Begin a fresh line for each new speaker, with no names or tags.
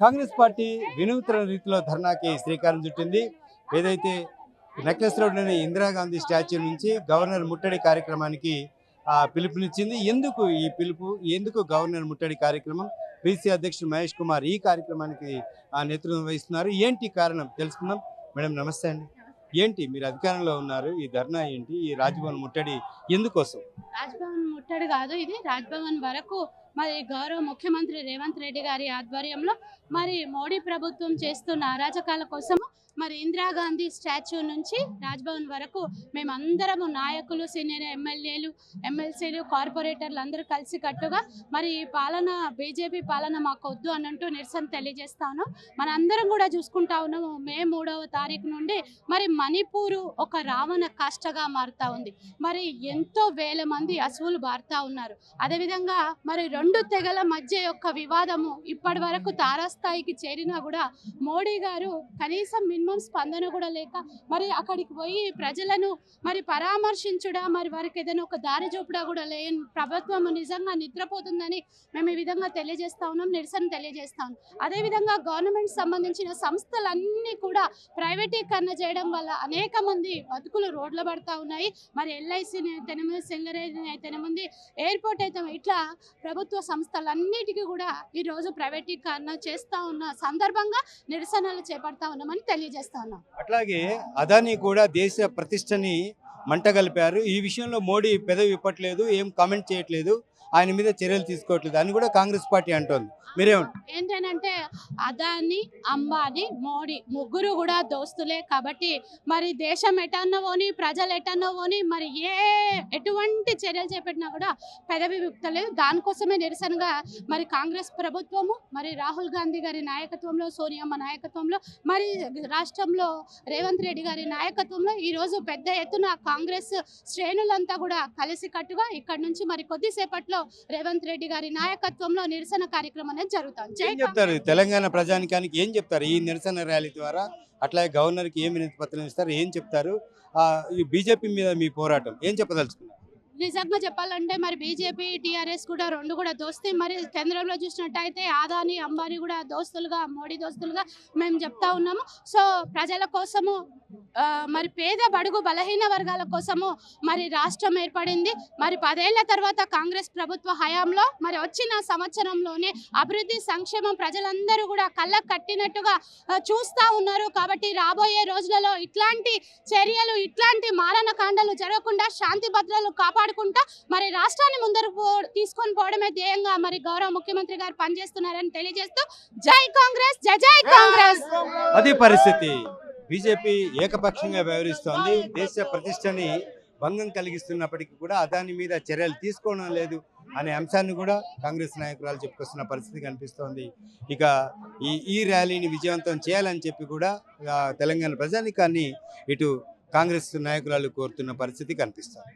Congress party వినూత్న రీతిలో ధర్నాకి శ్రీకారం చుట్టింది. ఏదైతే నెక్లెస్ రోడ్లోని ఇందిరాగాంధీ స్టాచ్యూ నుంచి గవర్నర్ ముట్టడి కార్యక్రమానికి ఆ, పిలుపునిచ్చింది. ఎందుకు ఈ పిలుపు? ఎందుకు గవర్నర్ ముట్టడి కార్యక్రమం? బీసీ అధ్యక్షుడు మహేష్ కుమార్ ఈ కార్యక్రమానికి ఆ, నేతృత్వం వహిస్తున్నారు. ఏంటి కారణం? తెలుసుకుందాం. మేడం నమస్తే అండి. ఏంటి? మీరు అధికారంలో ఉన్నారు. ఈ ధర్నా ఏంటి? ఈ రాజ్భవన్ ముట్టడి ఎందుకోసం?
రాజ్భవన్ ముట్టడి కాదు ఇది రాజ్భవన్ వరకు మరి గౌరవ ముఖ్యమంత్రి రేవంత్ రెడ్డి గారి ఆధ్వర్యంలో మరి మోడీ ప్రభుత్వం చేస్తున్న అరాచకాల కోసము మరి ఇందిరాగాంధీ స్టాచ్యూ నుంచి రాజ్భవన్ వరకు మేమందరము నాయకులు సీనియర్ ఎమ్మెల్యేలు ఎమ్మెల్సీలు కార్పొరేటర్లు అందరూ కలిసి కట్టుగా మరి ఈ పాలన బీజేపీ పాలన మాకు వద్దు అనంటూ నిరసన తెలియజేస్తాను. మనందరం కూడా చూసుకుంటా ఉన్నాము మే మూడవ తారీఖు నుండి మరి మణిపూరు ఒక రావణ కాష్టగా మారుతా ఉంది. మరి ఎంతో వేల మంది అసువులు బారుతా ఉన్నారు. అదేవిధంగా మరి రెండు తెగల మధ్య యొక్క వివాదము ఇప్పటి వరకు తారాస్థాయికి చేరినా కూడా మోడీ గారు కనీసం మినిమం స్పందన కూడా లేక మరి అక్కడికి పోయి ప్రజలను మరి పరామర్శించుడా మరి వారికి ఏదైనా ఒక దారి చూపుడా కూడా లేని ప్రభుత్వం నిజంగా నిద్రపోతుందని మేము ఈ విధంగా తెలియజేస్తా ఉన్నాం నిరసన తెలియజేస్తా ఉన్నాం. అదేవిధంగా గవర్నమెంట్ సంబంధించిన సంస్థలన్నీ కూడా ప్రైవేటీకరణ చేయడం వల్ల అనేక మంది బతుకులు రోడ్ల పడతా ఉన్నాయి. మరి ఎల్ఐసి అయితేనేముంది సింగరేజ్ అయితేనేముంది ఎయిర్పోర్ట్ అయితే ఇట్లా ప్రభుత్వం ప్రభుత్వ సంస్థలన్నిటికీ కూడా ఈరోజు ప్రైవేటీకరణ చేస్తా ఉన్న సందర్భంగా నిరసనలు చేపడతా ఉన్నామని తెలియజేస్తా ఉన్నాం.
అట్లాగే అదానీ కూడా దేశ ప్రతిష్టని మంటగలిపారు ఈ విషయంలో మోడీ పెదవి ఇప్పట్లేదు ఏం కామెంట్ చేయట్లేదు. ఆయన మీద చర్యలు తీసుకోవట్లేదు అని కూడా కాంగ్రెస్ పార్టీ అంటోంది. మీరేమంటారు
ఏంటంటే అదాని అంబానీ మోడీ ముగ్గురు కూడా దోస్తులే కాబట్టి మరి దేశం ఎటన్నా పోని ప్రజలు ఎటన్నా పోని మరి ఏ ఎటువంటి చర్యలు చేపట్టినా కూడా పెదవి విప్తలేదు దానికోసమే నిరసనగా మరి కాంగ్రెస్ ప్రభుత్వము మరి రాహుల్ గాంధీ గారి నాయకత్వంలో సోనియమ్మ నాయకత్వంలో మరి రాష్ట్రంలో రేవంత్ రెడ్డి గారి నాయకత్వంలో ఈ రోజు పెద్ద ఎత్తున కాంగ్రెస్ శ్రేణులంతా కూడా కలిసి కట్టుగా ఇక్కడ నుంచి మరి కొద్దిసేపట్లో రేవంత్ రెడ్డి గారి నాయకత్వంలో నిరసన కార్యక్రమం అనేది జరుగుతుంది జై
ఏం చెప్తారు? తెలంగాణ ప్రజానికానికి ఏం చెప్తారు? ఈ నిరసన ర్యాలీ ద్వారా అట్లాగే గవర్నర్కి ఏం వినతి పత్రం ఇస్తారు? ఏం చెప్తారు? ఆ, ఈ బీజేపీ మీద మీ పోరాటం ఏం చెప్పదలుచుకున్నారు?
నిజంగా చెప్పాలంటే మరి బీజేపీ టీఆర్ఎస్ కూడా రెండు కూడా దోస్తే మరి కేంద్రంలో చూసినట్టయితే ఆదాని అంబానీ కూడా దోస్తులుగా మోడీ దోస్తులుగా మేము చెప్తా ఉన్నాము. సో ప్రజల కోసము మరి పేద బడుగు బలహీన వర్గాల కోసము మరి రాష్ట్రం ఏర్పడింది. మరి పదేళ్ళ తర్వాత కాంగ్రెస్ ప్రభుత్వ హయాంలో మరి వచ్చిన సంవత్సరంలోనే అభివృద్ధి సంక్షేమం ప్రజలందరూ కూడా కళ్ళకు కట్టినట్టుగా చూస్తూ చూస్తా ఉన్నారు. కాబట్టి రాబోయే రోజులలో ఇట్లాంటి చర్యలు ఇట్లాంటి మార కాండలు జరగకుండా శాంతి భద్రతలు కాపాడుకుంటా మరి రాష్ట్రాన్ని ముందరకు తీసుకొని పోవడమే ధ్యేయంగా మరి గౌరవ ముఖ్యమంత్రి గారు పనిచేస్తున్నారని తెలియజేస్తూ జై కాంగ్రెస్ జై జై కాంగ్రెస్!
అది పరిస్థితి. బీజేపీ ఏకపక్షంగా వ్యవహరిస్తోంది. దేశ ప్రతిష్టని భంగం కలిగిస్తున్నప్పటికీ కూడా అదాని మీద చర్యలు తీసుకోవడం లేదు అనే అంశాన్ని కూడా కాంగ్రెస్ నాయకురాలు చెప్పుకొస్తున్న పరిస్థితి కనిపిస్తోంది. ఇక ఈ ఈ ర్యాలీని విజయవంతం చేయాలని చెప్పి కూడా తెలంగాణ ప్రజానికాన్ని ఇటు కాంగ్రెస్ నాయకురాలు కోరుతున్న పరిస్థితి కనిపిస్తుంది.